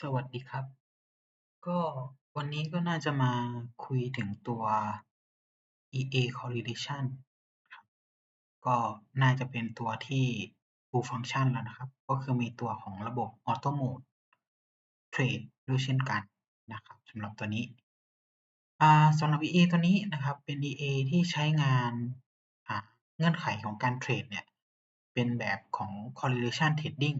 สวัสดีครับ ก็วันนี้ก็น่าจะมาคุยถึงตัว EA correlation ครับ ก็น่าจะเป็นตัวที่ full function แล้วนะครับ ก็คือมีตัวของระบบ auto mode trade ด้วยเช่นกันนะครับสำหรับตัวนี้ อ่าสำหรับ EA ตัวนี้นะครับ เป็น EA ที่ใช้งานอ่าเงื่อนไขของการเทรดเนี่ย เป็นแบบของ correlation trading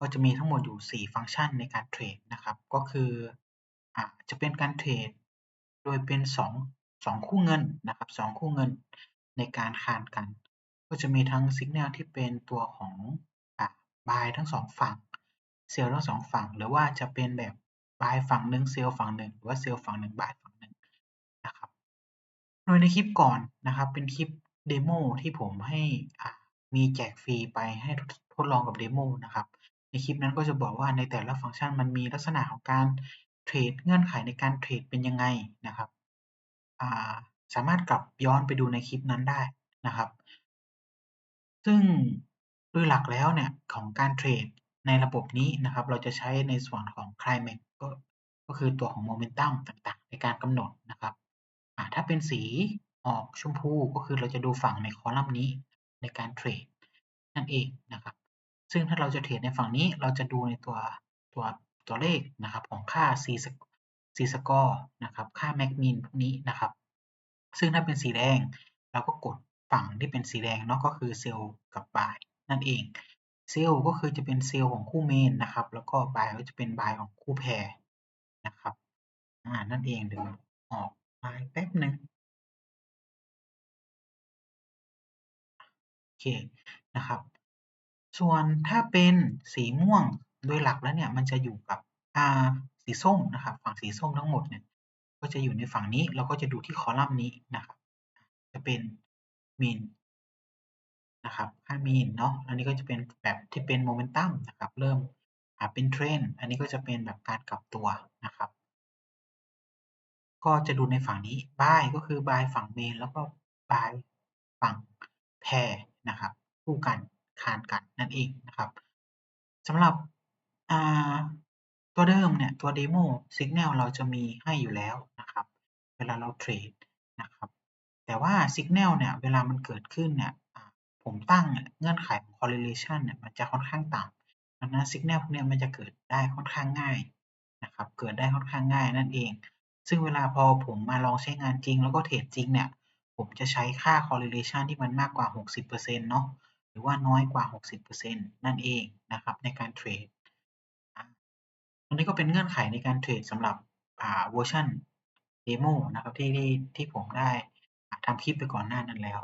ก็จะมีทั้งหมดอยู่ 4 ฟังก์ชันในการเทรดนะครับ ก็คืออ่าจะเป็นการเทรดโดยเป็น 2 2 คู่เงินนะครับ2คู่เงินในการคานกัน ก็จะมีทั้งสัญญาณที่เป็นตัวของอ่า buy ทั้ง2ฝั่งเซลล์ทั้ง2ฝั่ง หรือว่าจะเป็นแบบ buy ฝั่งหนึ่งเซลล์ฝั่งหนึ่งหรือว่าเซลล์ฝั่งหนึ่ง buy ฝั่งหนึ่งนะครับ โดยในคลิปก่อนนะครับ เป็นคลิปเดโมที่ผมให้อ่ามีแจกฟรีไปให้ทดลองกับเดโมนะครับ ในคลิปนั้นก็จะบอกว่าในแต่ละฟังก์ชันมันมีลักษณะของการเทรดเงื่อนไขในการเทรดเป็นยังไงนะครับาสามารถกลับย้อนไปดูในคลิปนั้นได้นะครับ ซึ่งโดยหลักแล้วเนี่ยของการเทรดในระบบนี้นะครับ เราจะใช้ในส่วนของ Climax ก็ก็คือตัวของโมเมนตัมต่างๆ ในการกำหนดนะครับถ้าเป็นสีออกชมพูก็คือเราจะดูฝั่งในคอลัมน์นี้ในการเทรดนั่นเองนะครับ ซึ่งถ้าเราจะเทรดในฝั่งนี้เราจะดูในตัวตัวตัวเลขนะครับของค่า C C score นะครับ ค่า max min พวกนี้นะครับ ซึ่งถ้าเป็นสีแดงเราก็กดฝั่งที่เป็นสีแดงเนาะก็คือเซลล์กับบายนั่นเองเซลล์ก็คือจะเป็นเซลล์ของคู่เมนนะครับ แล้วก็บายก็จะเป็นบายของคู่แพรนะครับอ่านั่นเองเดี๋ยวออกบายแป๊บหนึ่งโอเคนะครับ ส่วนถ้าเป็นสีม่วงโดยหลักแล้วเนี่ยมันจะอยู่กับอ่าสีส้มนะครับ ฝั่งสีส้มทั้งหมดเนี่ยก็จะอยู่ในฝั่งนี้เราก็จะดูที่คอลัมน์นี้นะครับ จะเป็นมีนนะครับค่ามีนเนาะอันนี้ก็จะเป็นแบบที่เป็นโมเมนตัมนะครับ เริ่มเป็นเทรนอันนี้ก็จะเป็นแบบการกลับตัวนะครับ ก็จะดูในฝั่งนี้ buy ก็คือ buy ฝั่งเมนแล้วก็ buy ฝั่งแพรนะครับคู่กัน คานกันนั่นเองนะครับสำหรับตัวเดิมเนี่ยตัวเดโมสัญญาณเราจะมีให้อยู่แล้วนะครับ เวลาเราเทรดนะครับ แต่ว่าสัญญาณเนี่ยเวลามันเกิดขึ้นเนี่ยผมตั้งเงื่อนไขของ correlation เนี่ยมันจะค่อนข้างต่ำดังนั้นสัญญาณพวกนี้มันจะเกิดได้ค่อนข้างง่ายนะครับ เกิดได้ค่อนข้างง่ายนั่นเอง ซึ่งเวลาพอผมมาลองใช้งานจริงแล้วก็เทรดจริงเนี่ย ผมจะใช้ค่า correlation ที่มันมากกว่า 60%เนาะ หรือว่าน้อยกว่า 60%นั่นเองนะครับในการเทรดอันนี้ก็เป็นเงื่อนไขในการเทรดสำหรับเวอร์ชันเดโมนะครับที่ที่ที่ผมได้ทำคลิปไปก่อนหน้านั้นแล้ว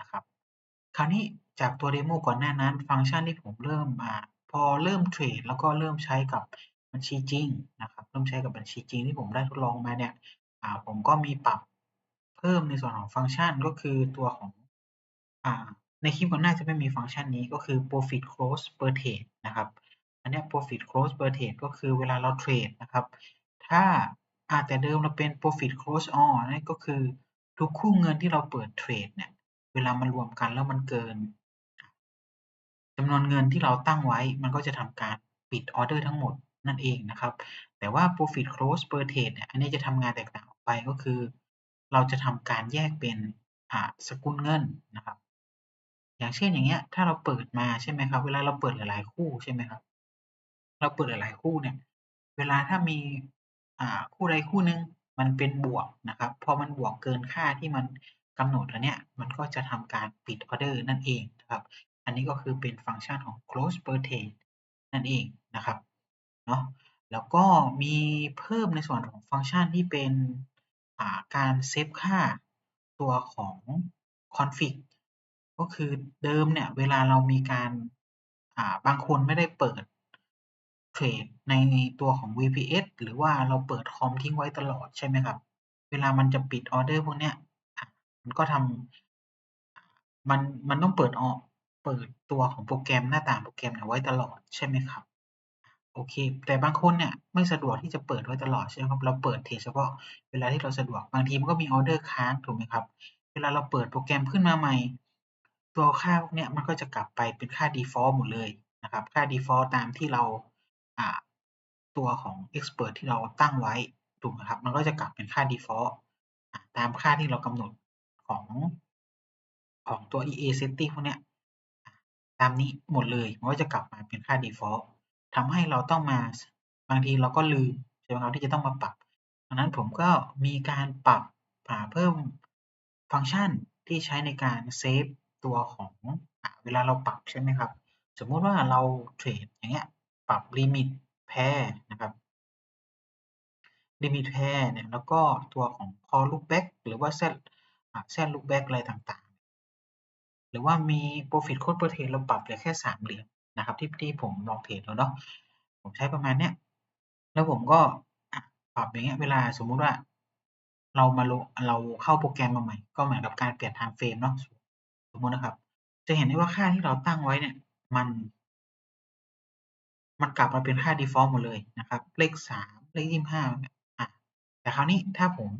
นะครับคราวนี้จากตัวเดโมก่อนหน้านั้น ฟังก์ชันที่ผมเริ่มมาพอเริ่มเทรดแล้วก็เริ่มใช้กับบัญชีจริงนะครับเริ่มใช้กับบัญชีจริงที่ผมได้ทดลองมาเนี่ยผมก็มีปรับเพิ่มในส่วนของฟังก์ชันก็คือตัวของ ในคลิปก่อนหน้าจะไม่มีฟังก์ชันนี้ก็คือ profit close per trade นะครับ อันนี้ profit close per trade ก็คือเวลาเราเทรดนะครับ ถ้าอาแต่เดิมเราเป็น profit close all นั่นก็คือทุกคู่เงินที่เราเปิดเทรดเนี่ย เวลามารวมกันแล้วมันเกินจำนวนเงินที่เราตั้งไว้ มันก็จะทำการปิดออเดอร์ทั้งหมดนั่นเองนะครับ แต่ว่า profit close per trade เนี่ย อันนี้จะทำงานแตกต่างออกไปก็คือ เราจะทำการแยกเป็นสกุลเงินนะครับ อย่างเช่นอย่างเงี้ย ถ้าเราเปิดมาใช่ไหมครับ เวลาเราเปิดหลายๆคู่ใช่ไหมครับ เราเปิดหลายๆคู่เนี่ย เวลาถ้ามีอ่าคู่ใดคู่หนึ่งมันเป็นบวกนะครับ พอมันบวกเกินค่าที่มันกำหนดแล้วเนี่ย มันก็จะทำการปิดออเดอร์นั่นเองนะครับ อันนี้ก็คือเป็นฟังก์ชันของ close per trade นั่นเองนะครับ เนาะแล้วก็มีเพิ่มในส่วนของฟังก์ชันที่เป็นการเซฟค่าตัวของ config ก็คือเดิมเนี่ยเวลาเรามีการบางคนไม่ได้เปิดเทรดในตัวของ VPS หรือว่าเราเปิดคอมทิ้งไว้ตลอดใช่ไหมครับ เวลามันจะปิดออเดอร์พวกเนี้ยมันก็ทำมันมันต้องเปิดออกเปิดตัวของโปรแกรมหน้าต่างโปรแกรมเนี่ยไว้ตลอดใช่ไหมครับโอเค แต่บางคนเนี่ยไม่สะดวกที่จะเปิดไว้ตลอดใช่ไหมครับ เราเปิดเทรดเฉพาะเวลาที่เราสะดวก บางทีมันก็มีออเดอร์ค้างถูกไหมครับ เวลาเราเปิดโปรแกรมขึ้นมาใหม่ ตัวค่าพวกเนี้ยมันก็จะกลับไปเป็นค่า default หมดเลยนะครับ ค่า default ตามที่เราตัวของ expert ที่เราตั้งไว้ถูกไหมครับ มันก็จะกลับเป็นค่า default อ่าตามค่าที่เรากำหนดของของตัว EA setting พวกเนี้ยตามนี้หมดเลย มันก็จะกลับมาเป็นค่า default ทำให้เราต้องมาบางทีเราก็ลืมใช่ไหมครับที่จะต้องมาปรับดังนั้นผมก็มีการปรับอ่าเพิ่มฟังก์ชันที่ใช้ในการเซฟ ตัวของอเวลาเราปรับใช่ไหมครับ สมมุติว่าเราเทรดอย่างเงี้ยปรับลิมิต pair นะครับลิมิต pair เนี่ยแล้วก็ตัวของ call lookback หรือว่า Z อ่า Z lookback อะไรต่างๆ หรือว่ามี profit cost per trade เราปรับเหลือแค่3เหรียญนะครับที่ที่ผมลองเทรดดูเนาะผมใช้ประมาณเนี้ยแล้วผมก็ปรับอย่างเงี้ยเวลาสมมุติว่าเรามาลงเราเข้าโปรแกรมมาใหม่ ก็เหมือนกับการเปลี่ยน time frame เนาะ สมมุตินะครับ จะเห็นได้ว่าค่าที่เราตั้งไว้เนี่ย มัน มันกลับมาเป็นค่า default หมดเลยนะครับ เลข3เลข25เนี่ยอ่าแต่คราวนี้ถ้าผม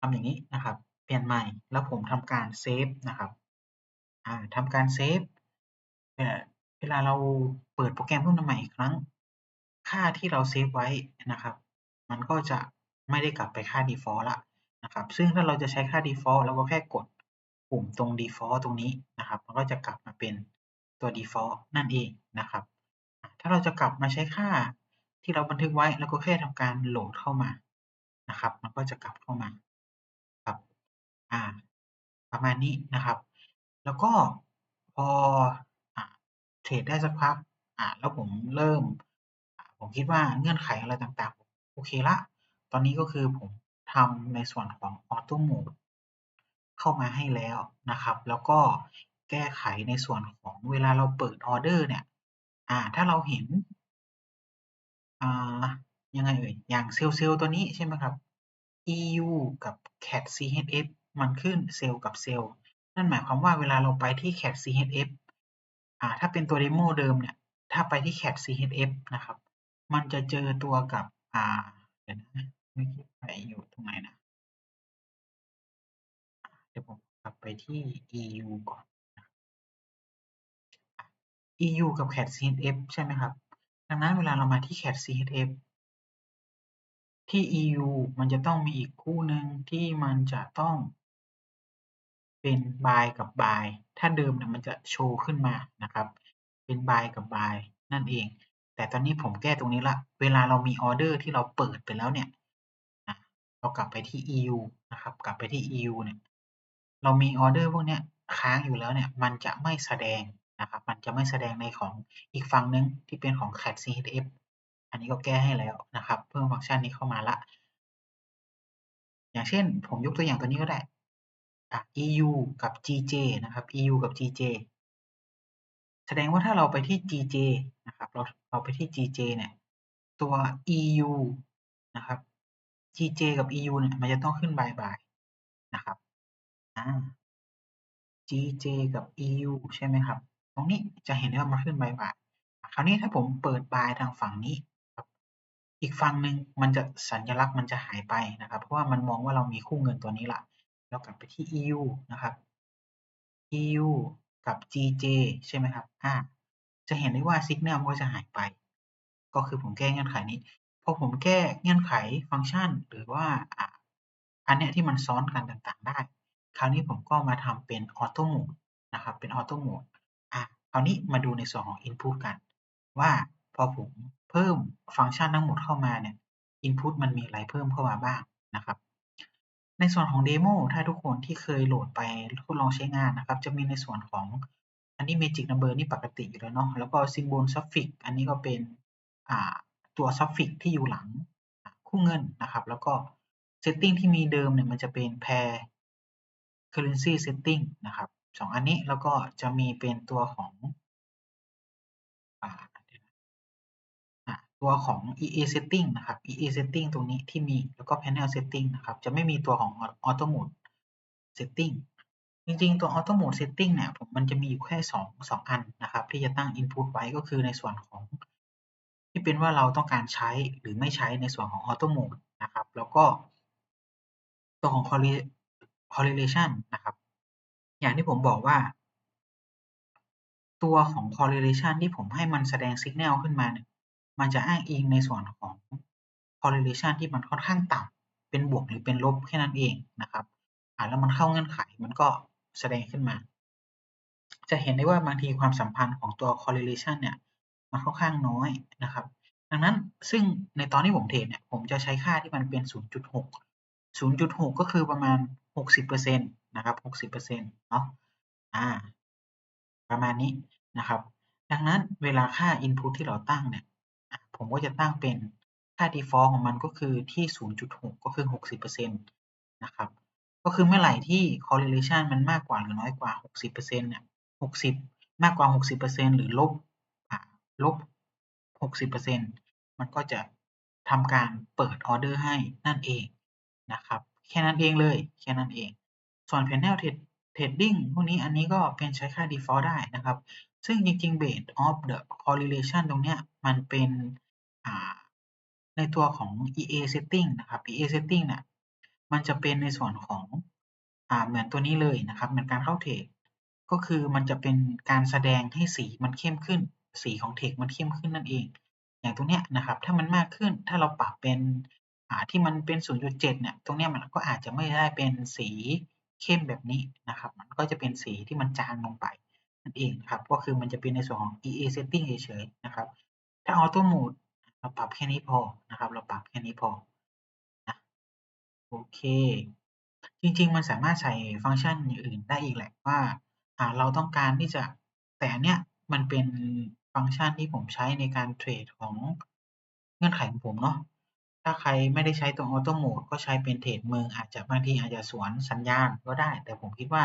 ทำอย่างงี้นะครับ เปลี่ยนใหม่แล้วผมทำการเซฟนะครับอ่าทำการเซฟเอ่อเวลาเราเปิดโปรแกรมขึ้นมาใหม่อีกครั้ง ค่าที่เราเซฟไว้นะครับ มันก็จะไม่ได้กลับไปค่า default ล้วนะครับ ซึ่งถ้าเราจะใช้ค่า default เราก็แค่กด ปุ่มตรง default ตรงนี้นะครับ มันก็จะกลับมาเป็นตัว default นั่นเองนะครับ ถ้าเราจะกลับมาใช้ค่าที่เราบันทึกไว้เราก็แค่ทำการโหลดเข้ามานะครับ มันก็จะกลับเข้ามาครับอ่าประมาณนี้นะครับ แล้วก็พอเทรดได้สักพักอ่าแล้วผมเริ่ม ผมคิดว่าเงื่อนไขอะไรต่างๆ โอเคล้วตอนนี้ก็คือผมทำในส่วนของ Auto Mode เข้ามาให้แล้วนะครับ แล้วก็แก้ไขในส่วนของเวลาเราเปิดออเดอร์เนี่ยอ่าถ้าเราเห็นอ่ายังไงเอ่ยอย่างเซลล์เซลล์ตัวนี้ใช่ไหมครับ EU กับ CAD CHF มันขึ้นเซลล์กับเซลล์นั่นหมายความว่าเวลาเราไปที่ CAD CHF อ่าถ้าเป็นตัว Demo เดิมเนี่ยถ้าไปที่ CAD CHF นะครับ มันจะเจอตัวกับอ่าเดี๋ยวนะเมื่อกี้ ไปที่ EU ก่อน EU กับ CAD CHF ใช่ไหมครับ ดังนั้นเวลาเรามาที่ CAD CHF ที่ EU มันจะต้องมีอีกคู่หนึ่งที่มันจะต้องเป็น buy กับ buy ถ้าเดิมเนี่ยมันจะโชว์ขึ้นมานะครับ เป็น buy กับ buy นั่นเอง แต่ตอนนี้ผมแก้ตรงนี้ล้วเวลาเรามีออเดอร์ที่เราเปิดไปแล้วเนี่ยเรากลับไปที่ EU นะครับ กลับไปที่ EU เนี่ย เรามีออเดอร์พวกเนี้ยค้างอยู่แล้วเนี่ย มันจะไม่แสดงนะครับ มันจะไม่แสดงในของอีกฝั่งนึงที่เป็นของ CAD CHF อันนี้ก็แก้ให้แล้วนะครับ เพิ่มฟังก์ชันนี้เข้ามาล้วอย่างเช่น ผมยกตัวอย่างตัวนี้ก็ได้ EU กับ GJ นะครับ EU กับ GJ แสดงว่าถ้าเราไปที่ GJ นะครับ เราเราไปที่ GJ เนี่ย ตัว EU นะครับ GJ กับ EU เนี่ย มันจะต้องขึ้น buy buy นะครับ อา GJ กับ EU ใช่ไหมครับ ตรงนี้จะเห็นได้ว่ามันขึ้น buy buy คราวนี้ถ้าผมเปิด buy ทางฝั่งนี้ครับ อีกฝั่งหนึ่งมันจะ สัญลักษณ์มันจะหายไปนะครับ เพราะว่ามันมองว่าเรามีคู่เงินตัวนี้แล้วเรากลับไปที่ EU นะครับ EU กับ GJ ใช่ไหมครับ อา จะเห็นได้ว่า Signal มันก็จะหายไป ก็คือผมแก้เงื่อนไขนี้ พอผมแก้เงื่อนไขฟังก์ชัน หรือว่า อ่า อันเนี้ยที่มันซ้อนกันต่าง ๆ ได้ คราวนี้ผมก็มาทำเป็น Auto Mode นะครับ เป็น Auto Mode อ่าคราวนี้มาดูในส่วนของ Input กัน ว่าพอผมเพิ่มฟังก์ชันทั้งหมดเข้ามาเนี่ย Input มันมีอะไรเพิ่มเข้ามาบ้างนะครับ ในส่วนของ Demo ถ้าทุกคนที่เคยโหลดไปทดลองใช้งานนะครับ จะมีในส่วนของอันนี้ Magic Number นี่ปกติอยู่แล้วเนาะแล้วก็ Symbol Suffix อันนี้ก็เป็นอ่าตัว Suffix ที่อยู่หลังคู่เงินนะครับ แล้วก็ Setting ที่มีเดิมเนี่ยมันจะเป็น Pair Currency Setting นะครับ2อันนี้แล้วก็จะมีเป็นตัวของอตัวของ EA Setting นะครับ EA Setting ตรงนี้ที่มีแล้วก็ Panel Setting นะครับจะไม่มีตัวของ Auto Mode Setting จริงๆ ตัว Auto Mode Setting เนี่ยผมมันจะมีอยู่แค่2 2อันนะครับ ที่จะตั้ง Input ไว้ก็คือในส่วนของ ที่เป็นว่าเราต้องการใช้หรือไม่ใช้ในส่วนของ Auto Mode นะครับ แล้วก็ตัวของ Correlation นะครับ อย่างที่ผมบอกว่า ตัวของ Correlation ที่ผมให้มันแสดง Signal ขึ้นมาเนี่ยมันจะอ้างอิงในส่วนของ correlation ที่มันค่อนข้างต่ำเป็นบวกหรือเป็นลบแค่นั้นเองนะครับอ่าแล้วมันเข้าเงื่อนไขมันก็แสดงขึ้นมา จะเห็นได้ว่าบางทีความสัมพันธ์ของตัว correlation เนี่ยมันค่อนข้างน้อยนะครับ ดังนั้นซึ่งในตอนที่ผมเทรดเนี่ยผมจะใช้ค่าที่มันเป็น 0.6 0.6 ก็คือประมาณ 60%นะครับ60%เนาะอ่าประมาณนี้นะครับ ดังนั้นเวลาค่า input ที่เราตั้งเนี่ย ผมก็จะตั้งเป็นค่า default ของมันก็คือที่ 0.6 ก็คือ 60%นะครับ ก็คือเมื่อไหร่ที่ correlation มันมากกว่าหรือน้อยกว่า 60%เนี่ย 60 มากกว่า 60%หรือลบลบ 60%มันก็จะทำการเปิดออเดอร์ให้นั่นเองนะครับ แค่นั้นเองเลย แค่นั้นเอง ส่วน panel trading พวกนี้อันนี้ก็เป็นใช้ค่า default ได้นะครับ ซึ่งจริงๆ based of the correlation ตรงเนี้ยมันเป็นในตัวของ EA setting นะครับ EA setting เนี่ยมันจะเป็นในส่วนของอเหมือนตัวนี้เลยนะครับ เหมือนการเข้าเทรดก็คือมันจะเป็นการแสดงให้สีมันเข้มขึ้น สีของเทคมันเข้มขึ้นนั่นเอง อย่างตรงเนี้ยนะครับ ถ้ามันมากขึ้นถ้าเราปรับเป็น ที่มันเป็น 0.7 เนี่ย ตรงนี้มันก็อาจจะไม่ได้เป็นสีเข้มแบบนี้นะครับ มันก็จะเป็นสีที่มันจางลงไปนั่นเองครับ ก็คือมันจะเป็นในส่วนของ EA setting เฉยๆนะครับ ถ้า auto mode เราปรับแค่นี้พอนะครับ เราปรับแค่นี้พอนะโอเค จริงๆ มันสามารถใส่ฟังก์ชันอย่างอื่นได้อีกแหละว่าเราต้องการที่จะแต่เนี้ยมันเป็นฟังก์ชันที่ผมใช้ในการเทรดของเงื่อนไขของผมเนาะ ถ้าใครไม่ได้ใช้ตัวออโต้โหมดก็ใช้เป็นเทรดเมืองอาจจะบางทีอาจจะสวนสัญญาณก็ได้ แต่ผมคิดว่า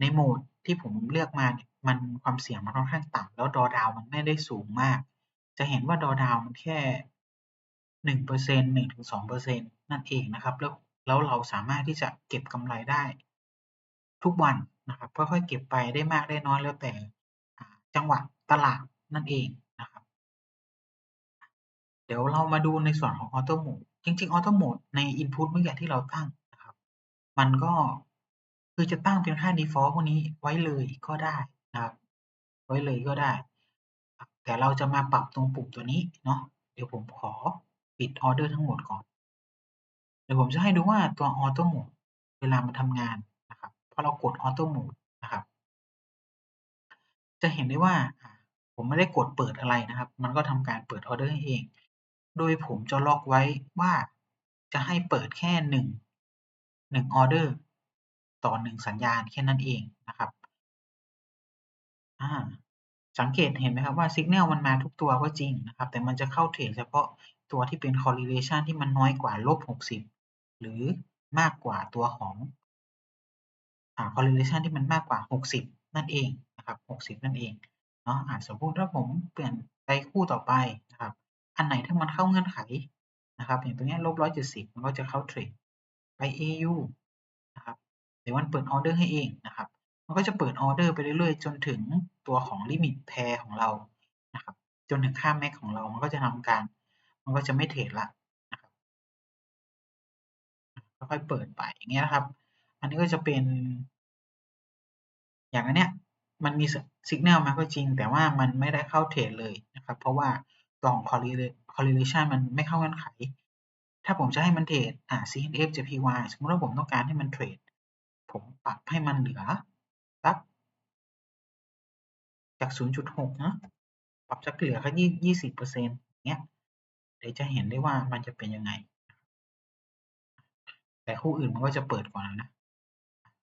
ในโหมดที่ผมเลือกมาเนี่ยมันความเสี่ยงมันค่อนข้างต่ำแล้วดอดาวมันไม่ได้สูงมาก จะเห็นว่าดอดาวมันแค่หนึ่งเปอร์เซ็นต์หนึ่งถึงสองเปอร์เซ็นต์นั่นเองนะครับ แล้วแล้วเราสามารถที่จะเก็บกำไรได้ ทุกวันนะครับค่อยๆเก็บไปได้มากได้น้อยแล้วแต่จังหวะตลาดนั่นเอง เดี๋ยวเรามาดูในส่วนของออโต้โหมดจริงๆออโต้โหมดใน Input เมื่อกี้ที่เราตั้งนะครับ มันก็คือจะตั้งเป็นค่า default พวกนี้ไว้เลยก็ได้นะครับ ไว้เลยก็ได้ แต่เราจะมาปรับตรงปุ่มตัวนี้เนาะ เดี๋ยวผมขอปิดออเดอร์ทั้งหมดก่อน เดี๋ยวผมจะให้ดูว่าตัวออโต้โหมดเวลามันทำงานนะครับพอเรากดออโต้โหมดนะครับ จะเห็นได้ว่าผมไม่ได้กดเปิดอะไรนะครับ มันก็ทำการเปิดออเดอร์ให้เอง โดยผมจะล็อกไว้ว่าจะให้เปิดแค่หนึ่ง หนึ่งออเดอร์ ต่อหนึ่งสัญญาณแค่นั้นเองนะครับสังเกตเห็นไหมครับว่าสัญญาณมันมาทุกตัวก็จริงนะครับ แต่มันจะเข้าเทรดเฉพาะตัวที่เป็น correlation ที่มันน้อยกว่าลบหกสิบหรือมากกว่าตัวของอ correlation ที่มันมากกว่าหกสิบนั่นเองนะครับหกสิบนั่นเองเนาะอ่าสมมติถ้าผมเปลี่ยนไปคู่ต่อไป อันไหนถ้ามันเข้าเงื่อนไขนะครับ อย่างตัวนี้ลบร้อยเจ็ดสิบมันก็จะเข้าเทรดไป AU นะครับเดี๋ยวมันเปิดออเดอร์ให้เองนะครับ มันก็จะเปิดออเดอร์ไปเรื่อยๆ จนถึงตัวของลิมิตแพรของเรานะครับ จนถึงค่าแม็กของเรา มันก็จะทำการ มันก็จะไม่เทรดละนะครับค่อยๆเปิดไปอย่างเงี้ยนะครับ อันนี้ก็จะเป็น อย่างอันเนี้ยมันมีสัญญาณมาก็จริง แต่ว่ามันไม่ได้เข้าเทรดเลยนะครับ เพราะว่า ตัวของ correlation มันไม่เข้าเงื่อนไข ถ้าผมจะให้มันเทรดอ่า CNF JPY สมมติว่าผมต้องการให้มันเทรด ผมปรับให้มันเหลือสักจาก 0.6 นะ ปรับสักเหลือแค่ยี่สิบเปอร์เซ็นต์เนี้ย เดี๋ยวจะเห็นได้ว่ามันจะเป็นยังไง แต่คู่อื่นมันก็จะเปิดกว่านนะ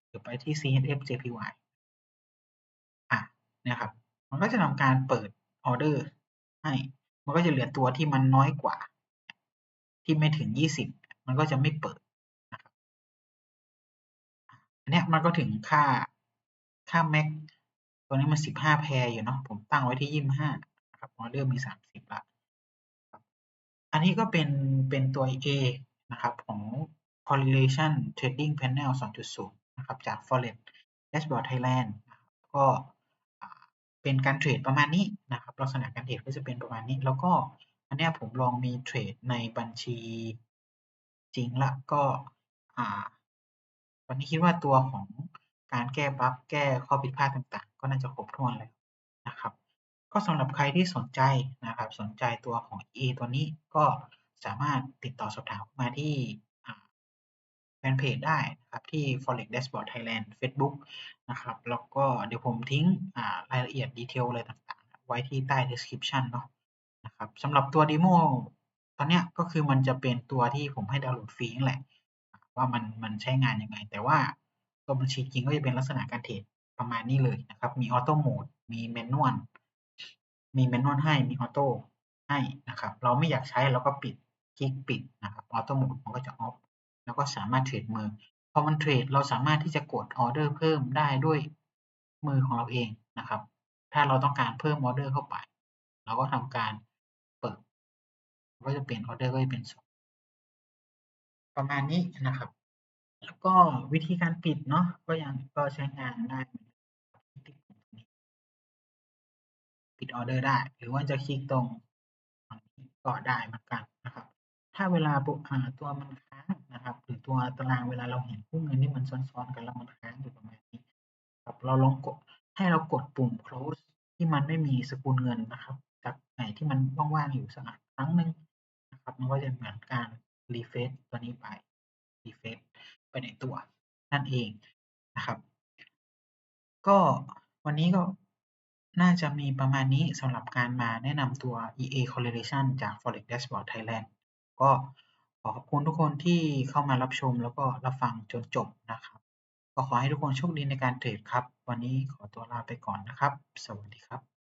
เดี๋ยวไปที่ CHF JPY อะนี่ครับ มันก็จะทำการเปิดออเดอร์ให้ มันก็จะเหลือตัวที่มันน้อยกว่า ที่ไม่ถึง 20 มันก็จะไม่เปิดอันนี้มันก็ถึงค่าค่าแม็กตัวนี้มันสิบห้าแพรอยู่เนาะผมตั้งไว้ที่ยี่สิบห้าครับออเดอร์มีสามสิบละอันนี้ก็เป็นเป็นตัว A นะครับของ correlation trading panel 2.0 นะครับจาก forex dashboard Thailand ก็ เป็นการเทรดประมาณนี้นะครับ ลักษณะการเทรดก็จะเป็นประมาณนี้ แล้วก็อันนี้ผมลองมีเทรดในบัญชีจริงละก็อ่าวันนี้คิดว่าตัวของการแก้บั๊กแก้ข้อผิดพลาดต่างๆ ก็น่าจะครบถ้วนแล้วนะครับ ก็สำหรับใครที่สนใจนะครับ สนใจตัวของ EA ตัวนี้ก็สามารถติดต่อสอบถามมาที่ แฟนเพจได้นะครับที่ Forex Dashboard Thailand เฟซบุ๊กนะครับแล้วก็เดี๋ยวผมทิ้งรายละเอียดดีเทลอะไรต่างๆ ไว้ที่ใต้ description เนาะนะครับสำหรับตัว Demo ตอนเนี้ยก็คือมันจะเป็นตัวที่ผมให้ดาวน์โหลดฟรีนั่นแหละ ว่ามันมันใช้งานยังไง แต่ว่าตัวบัญชีจริงก็จะเป็นลักษณะการเทรดประมาณนี้เลยนะครับ มีออโต้โหมด มีแมนนวล มีแมนนวลให้ มีออโต้ให้นะครับ เราไม่อยากใช้เราก็ปิด คลิกปิดนะครับ ออโต้โหมดมันก็จะออฟ แล้วก็สามารถเทรดมือพอมันเทรดเราสามารถที่จะกดออเดอร์เพิ่มได้ด้วยมือของเราเองนะครับ ถ้าเราต้องการเพิ่มออเดอร์เข้าไป เราก็ทำการเปิดก็จะเปลี่ยนออเดอร์ก็จะเป็น2ประมาณนี้นะครับ แล้วก็วิธีการปิดเนาะก็ยังก็ใช้งานได้ปิดออเดอร์ได้ หรือว่าจะคลิกตรงฝั่งนี้ก็ได้เหมือนกันนะครับ ถ้าเวลาตัวมันค้างนะครับ หรือตัวตารางเวลาเราเห็นคู่เงินที่มันซ้อนๆกันแล้วมันค้างอยู่ประมาณนี้ครับเราลองกดให้เรากดปุ่ม close ที่มันไม่มีสกุลเงินนะครับ จากไหนที่มันว่างๆอยู่สักอะครั้งหนึ่งนะครับมันก็จะเหมือนการ refresh ตัวนี้ไป refresh ไปในตัวนั่นเองนะครับ ก็วันนี้ก็น่าจะมีประมาณนี้สำหรับการมาแนะนำตัว EA Correlation จาก Forex Dashboard Thailand ก็ขอขอบคุณทุกคนที่เข้ามารับชมแล้วก็รับฟังจนจบนะครับ ก็ขอให้ทุกคนโชคดีในการเทรดครับ วันนี้ขอตัวลาไปก่อนนะครับ สวัสดีครับ